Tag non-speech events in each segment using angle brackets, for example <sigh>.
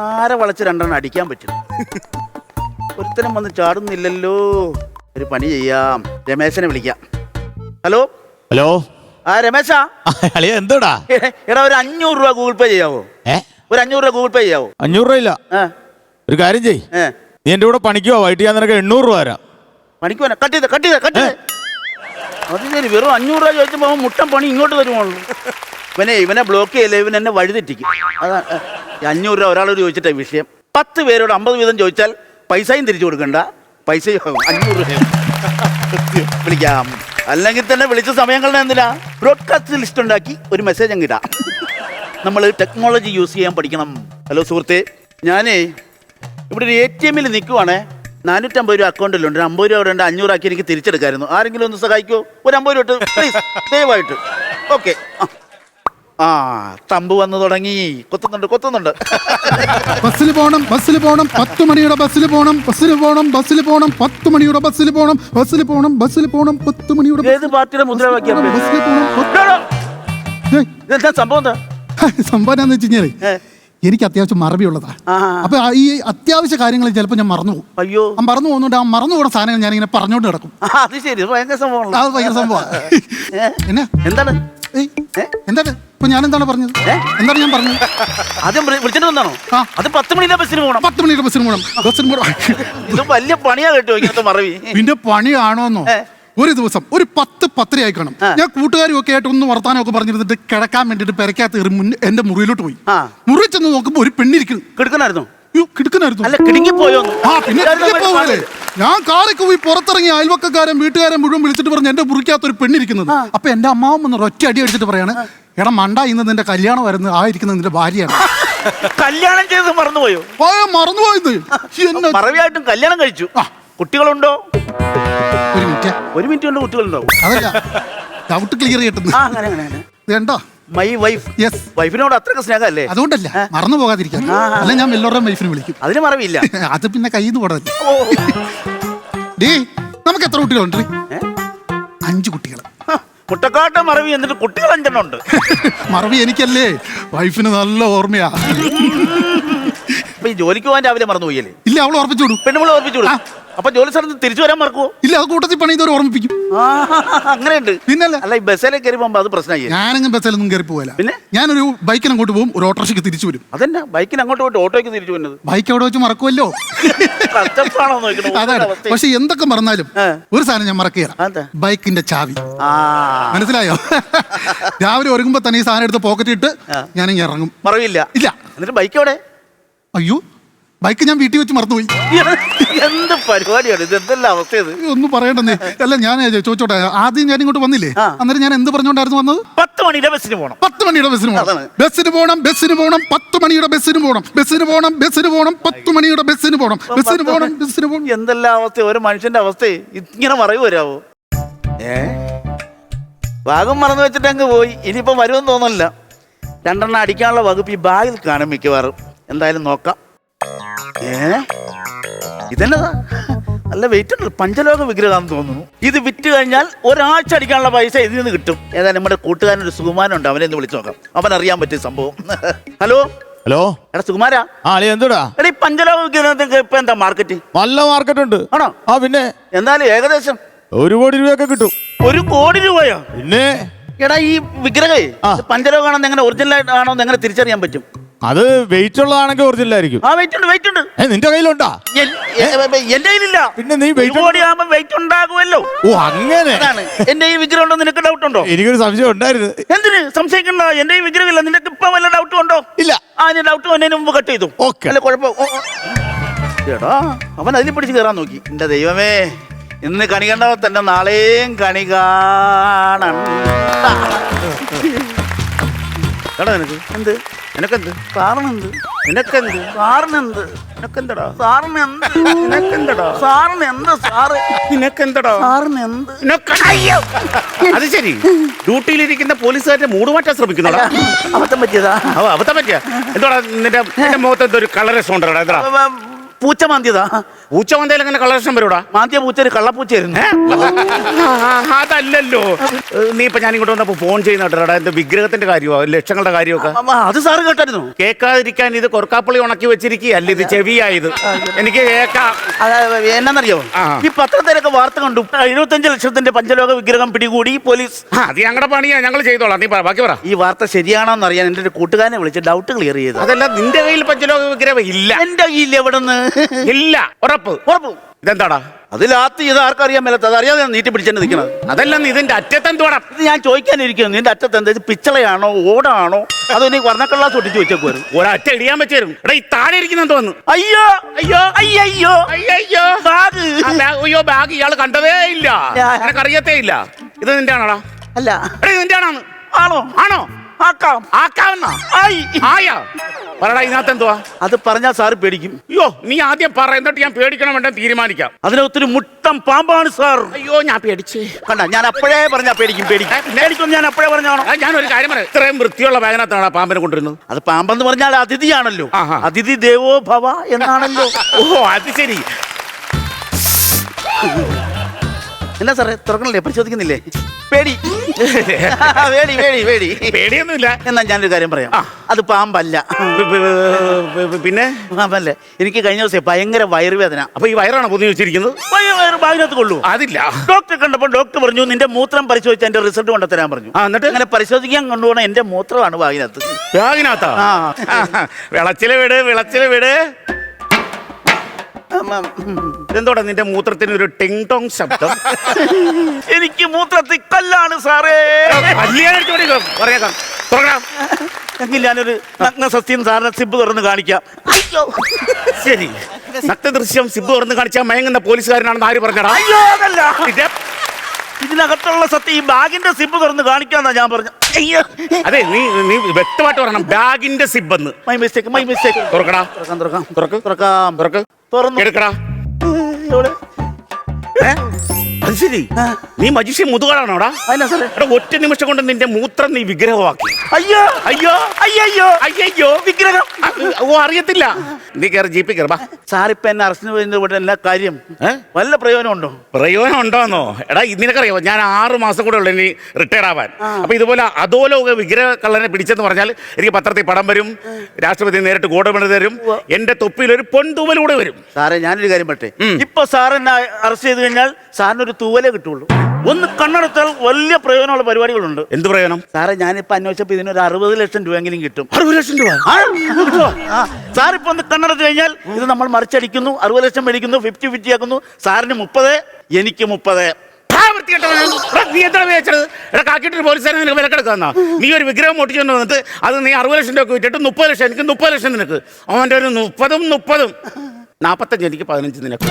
ആരെ വളച്ച് രണ്ടെണ്ണം അടിക്കാൻ പറ്റും? ഒരുത്തനും വന്ന് ചാടുന്നില്ലല്ലോ. ഒരു പണി ചെയ്യാം. രമേശനെ വിളിക്കാം. ഹലോ? ഹലോ? ആ രമേശാ? അളിയ എന്തോടാ? എടാ ഒരു അഞ്ഞൂറ് രൂപ ഗൂഗിൾ പേ ചെയ്യാവോ? ഒരു അഞ്ഞൂറ് രൂപ ഗൂഗിൾ പേ ചെയ്യാവോ? അഞ്ഞൂറ് രൂപ ഇല്ല. ഒരു കാര്യം ചെയ് നീ എന്റെ കൂടെ പണിക്കുവാ വൈകിട്ട് ഞാൻ നിനക്ക് എണ്ണൂറ് രൂപ തരാം. പണിക്ക് പോനെ കട്ട് ചെയ്ത കട്ട് ചെയ്ത കട്ട് ചെയ്ത്. അത് ശരി വെറും അഞ്ഞൂറ് രൂപ ചോദിച്ചപ്പോൾ മുട്ടൻ പണി ഇങ്ങോട്ട് തരുവാണല്ലോ. ഇവനെ ഇവനെ ബ്ലോക്ക് ചെയ്യില്ല ഇവൻ എന്നെ വഴിതെറ്റിക്കും. അതാ അഞ്ഞൂറ് രൂപ ഒരാളോട് ചോദിച്ചിട്ടേ വിഷയം. പത്ത് പേരോട് അമ്പത് വീതം ചോദിച്ചാൽ പൈസയും തിരിച്ചു കൊടുക്കണ്ട. പൈസയും അഞ്ഞൂറ് രൂപ. വിളിക്കാം. അല്ലെങ്കിൽ തന്നെ വിളിച്ച സമയങ്ങളുടെ എന്തിനാ? ബ്രോഡ്കാസ്റ്റ് ലിസ്റ്റ് ഉണ്ടാക്കി ഒരു മെസ്സേജ് അങ്ങ് ഇടാം. നമ്മൾ ടെക്നോളജി യൂസ് ചെയ്യാൻ പഠിക്കണം. ഹലോ സുഹൃത്തെ. ഞാനേ ഇവിടെ ഒരു എ ടി എമ്മിൽ നിൽക്കുവാണേ നാനൂറ്റമ്പത് രൂപ അക്കൗണ്ടിലുണ്ട് ഒരു അമ്പത് രൂപ അവിടെ ഉണ്ട് അഞ്ഞൂറ് ആക്കി എനിക്ക് തിരിച്ചെടുക്കായിരുന്നു. ആരെങ്കിലും ഒന്ന് സഹായിക്കോ? ഒരു അമ്പത് രൂപ പ്ലീസ് ദയവായിട്ട്. ഓക്കെ ആ തമ്പ് വന്നു തുടങ്ങി. കൊത്തുന്നുണ്ട് കൊത്തുന്നുണ്ട്. ബസ്സിൽ പോണം ബസ്സിൽ പോണം പത്ത് മണിയുടെ ബസ്സിൽ പോണം ബസ്സിൽ പോണം ബസ്സിൽ പോണം പത്ത് മണിയുടെ ബസ്സിൽ പോണം ബസ്സിൽ പോണം ബസ്സിൽ പോണം പത്ത് മണിയുടെ ഏത് പാർട്ടിയുടെ മുദ്രാവാക്യം ബസ്സിൽ പോണം പത്ത്- ഏയ്, ഇതെന്താ സംഭവം എന്താ? സംഭവം എന്താന്ന് വെച്ച് കഴിഞ്ഞാൽ എനിക്ക് അത്യാവശ്യം മറവിയുള്ളതാ. അപ്പൊ ആ ഈ അത്യാവശ്യ കാര്യങ്ങൾ ചിലപ്പോൾ ഞാൻ മറന്നു പോകും. അയ്യോ. ആ മറന്നു പോകുന്നുണ്ട് ആ മറന്നു പോകുന്ന സാധനങ്ങൾ ഞാൻ ഇങ്ങനെ പറഞ്ഞോണ്ട് കിടക്കും. ആ, അത് ശരി. ഇത് ഭയങ്കര സംഭവം അത് ഭയങ്കര സംഭവമാണ്? എന്നാ? എന്താണ്? ഏയ്, ഏ? എന്താണ്? ഞാൻ എന്താണ് പറഞ്ഞത് എന്താണ് ഞാൻ പറഞ്ഞത്? ആദ്യം വിളി- വിളിച്ചിട്ട് വന്നാണോ? ആ. അത് പത്ത് മണിയിലെ ബസ്സിന് പോകണം. പത്ത് മണിയുടെ ബസ്സിന് പോകണം. ബസ്സിന് പോകണം. ഇത് വലിയ പണിയാ കേട്ടോ ഇങ്ങനത്തെ മറവി. പിന്നെ പണിയാണോന്നോ? ഏ. ഒരു ദിവസം ഒരു പത്ത് പത്തരയായി കാണും. ആ. ഞാൻ കൂട്ടുകാരും ഒക്കെ ആയിട്ട് ഒന്ന് വർത്താനൊക്കെ പറഞ്ഞിരുന്നിട്ട് കിടക്കാൻ വേണ്ടിട്ട് പെരക്കകത്ത് കയറി മുന്നേ എന്റെ മുറിയിലോട്ട് പോയി. ആ. മുറി ചെന്ന് നോക്കുമ്പോ ഒരു പെണ്ണിരിക്കുന്നു. കിടക്കണായിരുന്നു അയ്യോ കിടക്കനായിരുന്നു അല്ല കിടുങ്ങി പോയോന്ന് ആ പിന്നെ പോകല്ലേ ഞാൻ കാറൊക്കെ പോയി പുറത്തിറങ്ങി അയൽവക്കക്കാരൻ വീട്ടുകാരൻ മുഴുവൻ വിളിച്ചിട്ട് പറഞ്ഞു എന്റെ മുറിക്കകത്ത് ഒരു പെണ്ണിരിക്കുന്നത്. അപ്പൊ എന്റെ അമ്മാവൻ വന്ന് ഒറ്റ അടി അടിച്ചിട്ട് പറയാണ് എടാ മണ്ട ഇന്ന് നിന്റെ കല്യാണം വരുന്നത് ആ ഇരിക്കുന്നത് നിന്റെ ഭാര്യയാണ്. കല്യാണം ചെയ്ത് മറന്നുപോയോ? മറന്നുപോയത്. മറവിയായിട്ടും കല്യാണം കഴിച്ചു. കുട്ടികളുണ്ടോ? ഒരു മിനിറ്റ്. ഒരു മിനിറ്റ് കൊണ്ട് കുട്ടികളുണ്ടോ അതല്ല ഡൗട്ട് ക്ലിയർ കിട്ടുന്നു വേണ്ട മൈ വൈഫ് യെസ് വൈഫിനോട് അത്രയൊക്കെ സ്നേഹമല്ലേ? അതുകൊണ്ടല്ല മറന്നു പോകാതിരിക്കാൻ അല്ല ഞാൻ എല്ലാവരുടെയും വൈഫിനെ വിളിക്കും. അതിന് മറവില്ല അത് പിന്നെ കയ്യിൽ നിന്ന് പോടല്ലേ ഓ. നമുക്ക് എത്ര കുട്ടികളുണ്ട്? അഞ്ച് അഞ്ചു കുട്ടികൾ ഹ, മുട്ടക്കാട്ട മറവി എന്നിട്ട് കുട്ടികൾ അഞ്ചെണ്ണം ഉണ്ട്. മറവി എനിക്കല്ലേ? വൈഫിന് നല്ല ഓർമ്മയാ. അപ്പൊ ഈ ജോലിക്ക് പോകാൻ രാവിലെ മറന്നു പോയല്ലേ? ഇല്ല അവൾ ഓർമ്മിച്ചു വിടും. പെണ്ണുമ്പോൾ ഓർപ്പിച്ചു. അപ്പൊ ജോലി സ്ഥലത്ത് തിരിച്ചു വരാൻ മറക്കുവോ? ഇല്ല അത് കൂട്ടത്തിൽ പണി ഇതൊരു ഓർമ്മിപ്പിക്കും. അങ്ങനെയുണ്ട്. പിന്നല്ല? അല്ല ഈ ബസ്സിലെ കയറി പോകുമ്പോ അത് പ്രശ്നമായി. ഞാനങ്ങ് ബസ്സിലൊന്നും കയറി പോകല പിന്നെ? ഞാനൊരു ബൈക്കിന് അങ്ങോട്ട് പോകും ഒരു ഓട്ടോറിക്ഷയ്ക്ക് തിരിച്ചു വരും. അതന്നെ ബൈക്കിന് അങ്ങോട്ട് പോയിട്ട് ഓട്ടോയ്ക്ക് തിരിച്ചു വരുന്നത്. ബൈക്ക് അവിടെ വെച്ച് മറക്കുമല്ലോ അതാണ്. പക്ഷെ എന്തൊക്കെ മറന്നാലും ഒരു സാധനം ഞാൻ മറക്കുകയാണ്? ബൈക്കിന്റെ ചാവി. മനസ്സിലായോ? രാവിലെ ഒരുങ്ങുമ്പോ തന്നെ ഈ സാധനം എടുത്ത് പോക്കറ്റ് ഇട്ട് ഞാൻ ഇറങ്ങും. മറവില്ല. ഇല്ല. എന്നിട്ട് ബൈക്ക് എവിടെ? അയ്യോ ബൈക്ക് ഞാൻ വീട്ടിൽ വെച്ച് മറന്നുപോയി. എന്ത് പരിപാടിയാണ് ഇത്? എന്തെല്ലാം അവസ്ഥ ഇത് ഒന്നും പറയണ്ടെന്നേ. അല്ല ഞാൻ ചോദിച്ചോട്ടെ ആദ്യം ഞാൻ ഇങ്ങോട്ട് വന്നില്ലേ? അന്നേരം ഞാൻ എന്ത് പറഞ്ഞോണ്ടായിരുന്നു വന്നത്? പത്ത് മണിയുടെ ബസ്സിന് പോണം. പത്ത് മണിയുടെ ബസ്സിന് പോകണം. ബസ്സിന് പോകണം ബസ്സിന് പോകണം പത്ത് മണിയുടെ ബസ്സിന് പോകണം ബസ്സിന് പോകണം ബസ്സിന് പോകണം പത്ത് മണിയുടെ ബസ്സിന് പോകണം ബസ്സിന് പോകണം ബസ്സിന് പോകണം എന്തെല്ലാം അവസ്ഥ? ഒരു മനുഷ്യന്റെ അവസ്ഥ ഇങ്ങനെ മറവ് വരാവോ? ഏ? ഭാഗം മറന്നു വെച്ചിട്ട് അങ്ങ് പോയി. ഇനിയിപ്പം വരുമെന്ന് തോന്നുന്നില്ല. രണ്ടെണ്ണം അടിക്കാനുള്ള വകുപ്പ് ഈ ബാഗിൽ കാണും മിക്കവാറും. എന്തായാലും നോക്കാം. ഏ? ഇതെന്നതാ? നല്ല വെയിറ്റ് ഉണ്ട് പഞ്ചലോക വിഗ്രഹമാണെന്ന് തോന്നുന്നു. ഇത് വിറ്റ് കഴിഞ്ഞാൽ ഒരാഴ്ച അടിക്കാനുള്ള പൈസ ഇതിൽ നിന്ന് കിട്ടും. ഏതായാലും നമ്മുടെ കൂട്ടുകാരൻ ഒരു സുകുമാരൻ ഉണ്ട്. അവനെ ഒന്ന് വിളിച്ചു നോക്കാം. അവൻ അറിയാൻ പറ്റിയ സംഭവം. ഹലോ? ഹലോ? എടാ സുകുമാരാ? ആ എന്തുടാ എന്തോടാ? എടാ ഈ പഞ്ചലോക വിഗ്രഹത്തിന് ഇപ്പൊ എന്താ മാർക്കറ്റ് നല്ല മാർക്കറ്റ് ഉണ്ട്. ആണോ? ആ പിന്നെ? എന്തായാലും ഏകദേശം. ഒരു കോടി രൂപയൊക്കെ കിട്ടും. ഒരു കോടി രൂപയോ? പിന്നെ? എടാ ഈ വിഗ്രഹേ. പഞ്ചലോകാണെന്ന് എങ്ങനെ ഒറിജിനൽ ആണോ എന്ന് എങ്ങനെ തിരിച്ചറിയാൻ പറ്റും? അത് വെയിറ്റ് ഉള്ളതാണെങ്കിൽ ഒറിജിനൽ ആയിരിക്കും. ആ വെയിറ്റ് ഉണ്ട് വെയിറ്റ് ഉണ്ട്. ഏ നിന്റെ കയ്യിലുണ്ടാ? എൻ- എ- എന്റെ കയ്യിലില്ല. പിന്നെ നീ ഒരു വെയിറ്റ് കോടി ആകുമ്പോ വെയിറ്റ് ഉണ്ടാകുമല്ലോ. ഓ അങ്ങനെ. അതാണ്. എന്റെ ഈ വിഗ്രഹം ഉണ്ടോ നിനക്ക് ഡൗട്ട് ഉണ്ടോ? എനിക്കൊരു സംശയം ഉണ്ടായിരുന്നു. എന്തിന്? സംശയിക്കണ്ട. എന്റെ ഈ വിഗ്രഹമില്ല നിനക്ക് ഇപ്പൊ വല്ല ഡൗട്ടും ഉണ്ടോ? ഇല്ല. ആ ഞാൻ ഡൗട്ട് വന്നതിന് മുമ്പ് കട്ട് ചെയ്തു. Okay. അല്ല കുഴപ്പം ഓ, ഓ. എടാ അവൻ അതിൽ പിടിച്ച് കയറാൻ നോക്കി. എന്റെ ദൈവമേ ഇന്ന് കണി കണ്ടവ തന്നെ നാളെയും കണി കാണണ്ട എടാ നിനക്ക്. എന്ത്? നിനക്കെന്ത്? സാറിനെന്ത്? നിനക്കെന്ത്? സാറിനെന്ത്? നിനക്കെന്തടാ? സാറിന് എന്ത് നിനക്കെന്തടാ? സാറിന് എന്ത് സാറ്? നിനക്കെന്തടാ? സാറിന് എന്ത് നിനക്ക് അയ്യോ! അത് ശരി. ഡ്യൂട്ടിയിലിരിക്കുന്ന പോലീസുകാരുടെ മൂട് മാറ്റാൻ ശ്രമിക്കുന്നുടാ. അബദ്ധം പറ്റിയതാ. അവ അബദ്ധം പറ്റിയ. എന്തോടാ നിന്റെ നിന്റെ മുഖത്ത് എന്തോ ഒരു കളർ രസം ഉണ്ടോടാ എന്താ പൂച്ച മാന്തിയതാ പൂച്ച വന്തയിൽ അങ്ങനെ കളക്ഷൻ വരൂടാ മാന്തിയ പൂച്ച ഒരു കള്ളപ്പൂച്ചയായിരുന്നു അതല്ലല്ലോ നീ ഇപ്പൊ ഞാൻ ഇങ്ങോട്ട് വന്നപ്പോ ഫോൺ ചെയ്യുന്ന കേട്ടോടാ എന്റെ വിഗ്രഹത്തിന്റെ കാര്യമോ ലക്ഷങ്ങളുടെ കാര്യമൊക്കെ? അത് സാറ് കേട്ടായിരുന്നു. കേൾക്കാതിരിക്കാൻ ഇത് കൊറക്കാപ്പള്ളി ഉണക്കി വെച്ചിരിക്കുകയല്ല ഇത് ചെവിയായത് എനിക്ക് എന്നറിയോ എന്നാന്നറിയോ? ഈ പത്രത്തിലൊക്കെ വാർത്ത കണ്ടു. എഴുപത്തഞ്ച് ലക്ഷത്തിന്റെ പഞ്ചലോക വിഗ്രഹം പിടികൂടി പോലീസ്. അത് ഞങ്ങളുടെ പണിയാ. ഞങ്ങൾ ചെയ്തോളാം. നീ ബാക്കി പറ. ഈ വാർത്ത ശരിയാണോന്ന് അറിയാൻ എന്റെ ഒരു കൂട്ടുകാരനെ വിളിച്ച് ഡൗട്ട് ക്ലിയർ ചെയ്തു. അതല്ല നിന്റെ കയ്യിൽ പഞ്ചലോക വിഗ്രഹം ഇല്ല. എന്റെ കയ്യിൽ എവിടെ നിന്ന് ഇല്ല ഉറപ്പ്. ഉറപ്പ്. ഇതെന്താടാ? അത് ലാത്ത് ഇത് ആർക്കറിയാൻ മേലത്ത്? അത് അറിയാതെ നീട്ടി പിടിച്ചെന്ന് നിൽക്കണത് അതല്ല ഇതിന്റെ അറ്റത്തെന്തോടാ ഇത് ഞാൻ ചോദിക്കാനിരിക്കുന്നു. നിന്റെ അറ്റത്ത് എന്താ ഇത് പിച്ചളയാണോ? ഓടാണോ? അതോ നീ വർണക്കള്ളാസ് ഒട്ടിച്ച് വെച്ചേക്കുവായിരുന്നു ഒരൊറ്റ ഇടിയാൻ പറ്റും എടാ ഈ താഴെ ഇരിക്കുന്ന തോന്നുന്നു. അയ്യോ അയ്യോ അയ്യോ അയ്യോ ബാഗ്. അയ്യോ ബാഗ് ഇയാൾ കണ്ടതേ ഇല്ല. എനക്കറിയത്തേ ഇല്ല. ഇത് നിന്റെ ആണോടാ അല്ല. എടാ ഇത് നിന്റെ ആണോ ആണോ? ആണോ? ആക്കാം. ആക്കാവുന്ന? ആയി. ആയാ? പറടാ ഇതിനകത്ത് എന്തുവാ? അത് പറഞ്ഞാൽ സാർ പേടിക്കും. അയ്യോ നീ ആദ്യം പറ എന്നിട്ട് ഞാൻ പേടിക്കണം വേണ്ട തീരുമാനിക്കാം അതിനൊത്തിരി മുട്ടം പാമ്പാണ് സാർ. അയ്യോ ഞാൻ പേടിച്ചേ. കണ്ട ഞാൻ അപ്പോഴേ പറഞ്ഞാ പേടിക്കും പേടിക്കും. പേടിക്കും ഞാൻ അപ്പോഴേ പറഞ്ഞാണോ ഞാൻ ഒരു കാര്യം പറയാം. ഇത്രയും വൃത്തിയുള്ള ബാഗിനകത്താണ് ആ പാമ്പിനെ കൊണ്ടിരുന്നത് അത് പാമ്പെന്ന് പറഞ്ഞാൽ അതിഥിയാണല്ലോ. അതിഥി ദേവോ ഭവ എന്നാണല്ലോ. ഓ അത് ശരി. എന്നാ സാറേ തുറക്കണല്ലേ? പരിശോധിക്കുന്നില്ലേ? പേടി. <laughs> പേടി പേടി പേടി. പേടിയൊന്നുമില്ല. എന്നാ ഞാനൊരു കാര്യം പറയാം. അത് പാമ്പല്ല. പിന്നെ? പാമ്പല്ലേ. എനിക്ക് കഴിഞ്ഞ ദിവസം ഭയങ്കര വയറുവേദന. അപ്പൊ ഈ വയറാണ് പൊതി വെച്ചിരിക്കുന്നത്? ബാഗിനകത്ത് കൊള്ളൂ അതില്ല. ഡോക്ടറെ കണ്ടപ്പോൾ ഡോക്ടർ പറഞ്ഞു നിന്റെ മൂത്രം പരിശോധിച്ച് എന്റെ റിസൾട്ട് കൊണ്ടുതരാൻ പറഞ്ഞു. എന്നിട്ട്? അങ്ങനെ പരിശോധിക്കാൻ കൊണ്ടുപോകണം എന്റെ മൂത്രമാണ് ബാഗിനകത്ത്. ബാഗിനകത്താ? വിളച്ചിൽ വിട് വിളച്ചിൽ വിട്. ഉം. നിന്റെ മൂത്രത്തിന് ഒരു ടിങ് ടോങ് ശബ്ദം? എനിക്ക് മൂത്രത്തിൽ കല്ലാണ് സാറേ. പറയാം തുറക്കാം എങ്കിൽ ഞാനൊരു നഗ്ന സസ്യം സാറിനെ സിബ് തുറന്ന് കാണിക്കാം. അയ്യോ. ശരി. സത്യദൃശ്യം സിബ് തുറന്ന് കാണിച്ചാൽ മയങ്ങുന്ന പോലീസുകാരനാണെന്ന് ആര് പറഞ്ഞടാ? അയ്യോ അതല്ല. ഇതിനകത്തുള്ള സത്യം ഈ ബാഗിന്റെ സിബ് തുറന്ന് കാണിക്കാന്നാ ഞാൻ പറഞ്ഞു. അയ്യോ. അതെ നീ നീ വ്യക്തമായിട്ട് പറയണം. ബാഗിന്റെ സിബെന്ന് മൈ മിസ്റ്റേക്ക് മൈ മിസ്റ്റേക്ക് തുറക്കടാ. തുറക്കാം തുറക്കാം തുറക്ക് തുറക്കാം. തുറക്ക്. തുറന്നു. എടുക്കടാ. എവിടെ? ഏ? അത് ശരി ആ. നീ മജിഷ്യൻ മുതുകാണോടാ അതിനാ സാറേ? എടാ ഒറ്റ നിമിഷം കൊണ്ട് നിന്റെ മൂത്രം നീ വിഗ്രഹമാക്കി. അയ്യോ! അയ്യോ! അയ്യോ അയ്യോ വിഗ്രഹം! ഓ അറിയത്തില്ല. നീ കയറി ജീപ്പിൽ കയറി ബാ സാറിപ്പ എന്നെ അറസ്റ്റിന് വരുന്നത് ഇവിടെ എല്ലാ കാര്യം വല്ല പ്രയോജനമുണ്ടോ? പ്രയോജനം ഉണ്ടോന്നോ? എടാ ഇത് നിനക്കറിയാമോ ഞാൻ ആറ് മാസം കൂടെ ഉള്ളു ഇനി റിട്ടയർ ആവാൻ. അപ്പൊ ഇതുപോലെ അധോലോക വിഗ്രഹ കള്ളനെ പിടിച്ചെന്ന് പറഞ്ഞാൽ എനിക്ക് പത്രത്തിൽ പടം വരും രാഷ്ട്രപതി നേരിട്ട് ഗോഡമണി തരും എന്റെ തൊപ്പിയിൽ ഒരു പൊൻതൂവൽ കൂടെ വരും. സാറേ ഞാനൊരു കാര്യം പറ്റേ. ഇപ്പൊ സാർ എന്നെ അറസ്റ്റ് ചെയ്ത് കഴിഞ്ഞാൽ സാറിന് ഒരു തൂവലേ കിട്ടുള്ളൂ. ഒന്ന് കണ്ണെടുത്താൽ വലിയ പ്രയോജനമുള്ള പരിപാടികളുണ്ട്. എന്ത് പ്രയോജനം? സാറേ ഞാനിപ്പോ അന്വേഷിച്ചപ്പോ ഇതിനൊരു അറുപത് ലക്ഷം രൂപ എങ്കിലും കിട്ടും. അറുപത് ലക്ഷം രൂപ? സാറിപ്പോ ഒന്ന് കണ്ണെടുത്ത് കഴിഞ്ഞാൽ ഇത് നമ്മൾ മറിച്ചടിക്കുന്നു അറുപത് ലക്ഷം മേടിക്കുന്നു ഫിഫ്റ്റി ഫിഫ്റ്റി ആക്കുന്നു. സാറിന് മുപ്പത് എനിക്ക് മുപ്പത്. നീ ഒരു വിഗ്രഹം ഒട്ടിച്ചുകൊണ്ട് വന്നിട്ട് അത് നീ അറുപത് ലക്ഷം രൂപ വിറ്റിട്ട് മുപ്പത് ലക്ഷം എനിക്ക് മുപ്പത് ലക്ഷം നിനക്ക്. അവന്റെ ഒരു മുപ്പതും മുപ്പതും. നാപ്പത്തഞ്ച് എനിക്ക് പതിനഞ്ച് നിനക്ക്.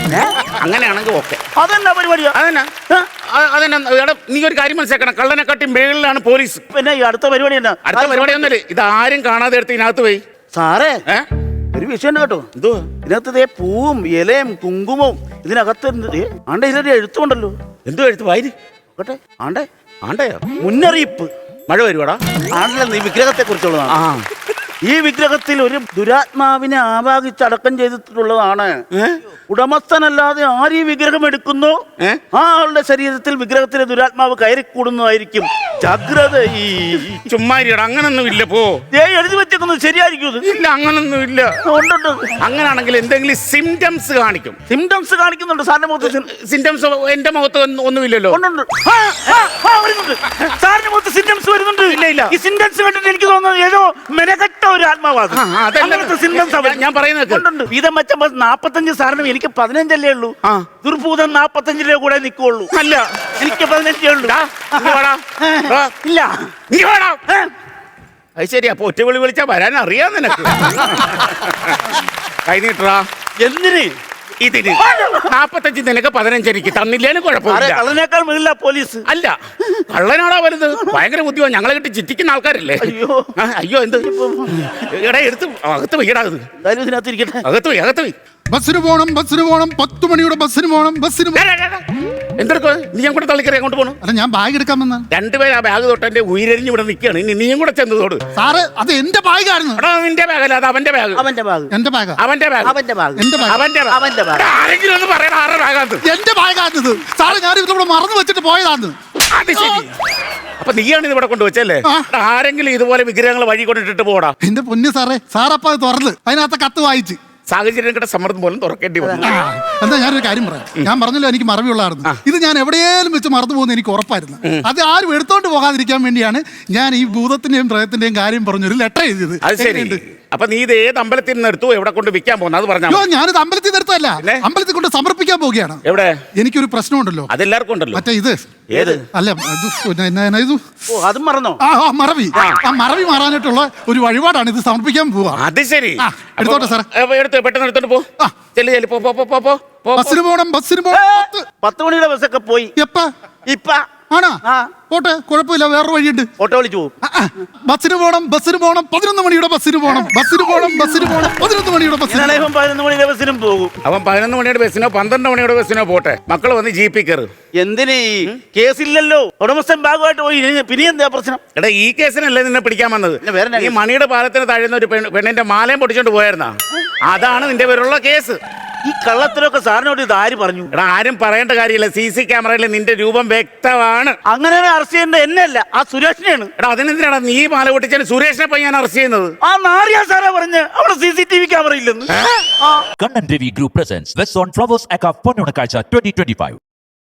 അങ്ങനെയാണെങ്കിൽ ഓക്കെ. അതെന്നാ പരിപാടി? അതന്നെ. അതെന്നാ. എടാ നീ ഒരു കാര്യം മനസ്സിലാക്കണം. കള്ളനെ കാട്ടി മേളിലാണ് പോലീസ്. പിന്നെ ഈ അടുത്ത പരിപാടി എന്നാ? അടുത്ത പരിപാടി ഒന്നല്ലേ ഇത് ആരും കാണാതെ എടുത്ത് ഇതിനകത്ത് പോയി. സാറേ ഒരു വിഷയം കേട്ടോ. എന്തോ ഇതിനകത്ത് പൂവും ഇലയും കുങ്കുമവും ഇതിനകത്ത് ആണ്ടെ ഇതിലൊരു എഴുത്തുണ്ടല്ലോ. എന്തോ എഴുത്ത്? വായി കേട്ടെ? ആണ്ടെ? ആണ്ടയോ? മുന്നറിയിപ്പ്. മഴ വരുവാടാ. ആണ്ടല്ലേ നീ വിഗ്രഹത്തെ കുറിച്ചുള്ളതാണ് ആ. ഈ വിഗ്രഹത്തിൽ ഒരു ദുരാത്മാവിനെ ആവാഹിച്ചടക്കം ചെയ്തിട്ടുള്ളതാണ്. ഏ? ഉടമസ്ഥനല്ലാതെ ആര് ഈ വിഗ്രഹം എടുക്കുന്നു? ആ ആളുടെ ശരീരത്തിൽ വിഗ്രഹത്തിലെ ദുരാത്മാവ് കയറി കൂടുന്നതായിരിക്കും ജാഗ്രത ഈ ചുമ്മാരിയുടെ അങ്ങനൊന്നും ഇല്ല പോ. ദേ എഴുതി വെച്ചേക്കുന്നത് ശരിയായിരിക്കും ഇല്ല അങ്ങനൊന്നും ഇല്ല. ഉണ്ടുണ്ട്. അങ്ങനാണെങ്കിൽ എന്തെങ്കിലും സിംറ്റംസ് കാണിക്കും. സിംറ്റംസ് കാണിക്കുന്നുണ്ട് സാറിന്റെ മുഖത്ത് സിംറ്റംസ് എന്റെ മുഖത്ത് ഒന്നും- ഒന്നുമില്ലല്ലോ. ഉണ്ടുണ്ട്. സാറിന്റെ മുഖത്ത് സിംറ്റംസ് വരുന്നുണ്ട്. ഇല്ല, ഇല്ല. ഈ സിംറ്റംസ് കണ്ടിട്ട് എനിക്ക് തോന്നുന്നത് ഏതോ മെനക്കെട്ട ഒരു ആത്മാവാദം. ആ, ആ, അതല്ല. അങ്ങനത്തെ symptoms ആ ഞാൻ- ഞാൻ പറയുന്നത് കേൾക്ക്. ഉണ്ടുണ്ട്. വീതം വെച്ചപ്പോ നാപ്പത്തഞ്ച് സാറിനും എനിക്ക് പതിനഞ്ചല്ലേ ഉള്ളൂ. ആ. ദുർഭൂതം നാപ്പത്തഞ്ച് രൂപ കൂടെ നിൽക്കുള്ളൂ അല്ല. എനിക്ക് പതിനഞ്ചേ ഉള്ളൂ. ഡാ, ഇങ്ങ് വാടാ. ഡാ, ഇല്ല. നീ വാടാ. അത് ശരി അപ്പൊ ഒറ്റ വിളി വിളിച്ചാ വരാൻ അറിയാം നിനക്ക്. <laughs> കൈ നീട്ടറാ എന്തിന്? ഇതിന് നാപ്പത്തഞ്ച് നിനക്ക് പതിനഞ്ച് എനിക്ക് തന്നില്ലേലും കുഴപ്പമില്ല. കള്ളനേക്കാൾ മുകളില പോലീസ്. അല്ല കള്ളനാടാ വലുത്? ഭയങ്കര ബുദ്ധിമാണ് ഞങ്ങളെ കിട്ടി ചിറ്റിക്കുന്ന ആൾക്കാരല്ലേ? അയ്യോ. അയ്യോ എന്ത്? എടാ എടുത്ത് അകത്ത് വയ്യടാ ഇത്. എന്തായാലും ഇതിനകത്ത് ഇരിക്കട്ടെ. അകത്ത് പോയി അകത്ത് പോയി. ബസ്സിന് പോണം ബസ്സിന് പോണം. പത്ത് മണിയുടെ ബസ്സിന് പോണം ബസ്സിന് എന്തെടുക്കോ? നീ ഞാൻ കൂടെ തള്ളിക്കറി അങ്ങോട്ട് പോണു. അല്ല ഞാൻ ബാഗ് എടുക്കാൻ വന്ന രണ്ടുപേരും ആ ബാഗ് തൊട്ട് എന്റെ ഉയരഞ്ഞ് ഇവിടെ നിൽക്കുകയാണ് ഇനി നീയും കൂടെ ചെന്ന് തോട്. സാറ് അത് എന്റെ ബാഗായിരുന്നു എടാ നിന്റെ ബാഗല്ല അത് അവന്റെ ബാഗ് അവന്റെ ബാഗ് എന്റെ ബാഗാ അവന്റെ ബാഗ് അവന്റെ ബാഗ് എന്റെ ബാഗ് അവന്റെ ബാഗ് അവന്റെ ബാഗ് ആരെങ്കിലും ഒന്ന് പറയണ ആരുടെ ബാഗാന്ന് എന്റെ ബാഗാണിത് സാറ് ഞാൻ ഇവിടെ മറന്നു വെച്ചിട്ട് പോയതാന്ന്. അത് ശരി. അപ്പൊ നീയാണ് ഇത് ഇവിടെ കൊണ്ടുവച്ചല്ലേ ആരെങ്കിലും ഇതുപോലെ വിഗ്രഹങ്ങൾ വഴി കൊണ്ടിട്ടിട്ട് പോടാ. എന്റെ പൊന്നു സാറേ സാറപ്പ അത് തുറന്ന്. അതിനകത്ത് കത്ത് വായിച്ച്. സാഹചര്യങ്ങളുടെ സമ്മർദ്ദം പോലും തുറക്കേണ്ടി വന്നു. എന്താ ഞാനൊരു കാര്യം പറയാം. ഞാൻ പറഞ്ഞല്ലോ എനിക്ക് മറവിയുള്ളായിരുന്നു ഇത് ഞാൻ എവിടെയെങ്കിലും വെച്ച് മറന്നു പോകുന്ന എനിക്ക് ഉറപ്പായിരുന്നു. അത് ആരും എടുത്തോണ്ട് പോകാതിരിക്കാൻ വേണ്ടിയാണ് ഞാൻ ഈ ഭൂതത്തിന്റെയും പ്രയത്തിന്റെയും കാര്യം പറഞ്ഞൊരു ലെറ്റർ എഴുതിയത്. അത് ശരി. അപ്പൊ നീ ഇത് ഏത് അമ്പലത്തിൽ നിന്ന് എടുത്തു? എവിടെ കൊണ്ട് വിൽക്കാൻ പോകുന്നത്? അത് പറഞ്ഞാ മതി. ഞാനിത് അമ്പലത്തിൽ നിർത്തല്ല? അമ്പലത്തിൽ കൊണ്ട് സമർപ്പിക്കാൻ പോവുകയാണ്. എവിടെ? എനിക്കൊരു പ്രശ്നമുണ്ടല്ലോ. അതെല്ലാവർക്കും ഉണ്ടല്ലോ. മറ്റേ ഇത്. ഏത്? അല്ല അതും മറന്നോ? ആ മറവി. ആ. മറവി മാറാനായിട്ടുള്ള ഒരു വഴിപാടാണ് ഇത് സമർപ്പിക്കാൻ പോവാ അത് ശരി. എടുത്തോട്ടെ സാർ എടുത്ത് പെട്ടെന്ന് എടുത്തോണ്ട് പോ. ചെല്ലു ചെല്ലു പോ പോ പോ പോ ബസ്സിന് പോണം ബസ്സിന് പോണം. പത്ത് മണിയുടെ ബസ്സൊക്കെ പോയി. എപ്പ? ഇപ്പ. ആണോ. പോട്ടെ കുഴപ്പമില്ല വേറൊരു വഴിയുണ്ട്. ഓട്ടോ വിളിച്ചു പോകും. ബസ്സിന് പോണം ബസ്സിന് പോണം പതിനൊന്ന് മണിയുടെ ബസ്സിന് പോണം ബസ്സിന് പോണം ബസ്സിന് പോണം പതിനൊന്ന് മണിയുടെ ബസ്സിന് പതിനൊന്ന് മണിയുടെ ബസ്സിനും പോകും. അവൻ പതിനൊന്ന് മണിയുടെ ബസ്സിനോ പന്ത്രണ്ട് മണിയുടെ ബസ്സിനോ പോട്ടെ. മക്കൾ വന്ന് ജീപ്പിൽ കയറും. എന്തിന് ഈ കേസില്ലല്ലോ? ഉടമസ്ഥൻ ഭാഗമായിട്ട് പോയി. ഇനി പിന്നെ എന്താ പ്രശ്നം? എടാ ഈ കേസിനല്ലേ നിന്നെ പിടിക്കാൻ വന്നത്? പിന്നെ വേറെ എന്നാ ഈ മണിയുടെ പാലത്തിന് താഴെന്ന് ഒരു പെണ്ണ് പെണ്ണിന്റെ മാലയും പൊടിച്ചോണ്ട് പോയായിരുന്നാ? അതാണ് നിന്റെ പേരുള്ള കേസ്. ഈ കള്ളത്തിലൊക്കെ സാറിനോട് ഇത് ആര് പറഞ്ഞു? എടാ ആരും പറയേണ്ട കാര്യമില്ല. സി സി ക്യാമറയിൽ നിന്റെ രൂപം വ്യക്തമാണ്. അങ്ങനെ അറസ്റ്റ് ചെയ്യേണ്ട എന്നല്ല ആ സുരേഷിനെയാണ്. എടാ അതിനെന്തിനാണ് നീ മാല പൊട്ടിച്ചാൽ സുരേഷിനെ പോയി ഞാൻ അറസ്റ്റ് ചെയ്യുന്നത്? ആ നാറിയ സാറാ പറഞ്ഞ് അവിടെ C C T V camera ഇല്ലെന്ന്. ആ. Kannan Devi Group on Flowers on Flowers twenty twenty 2025.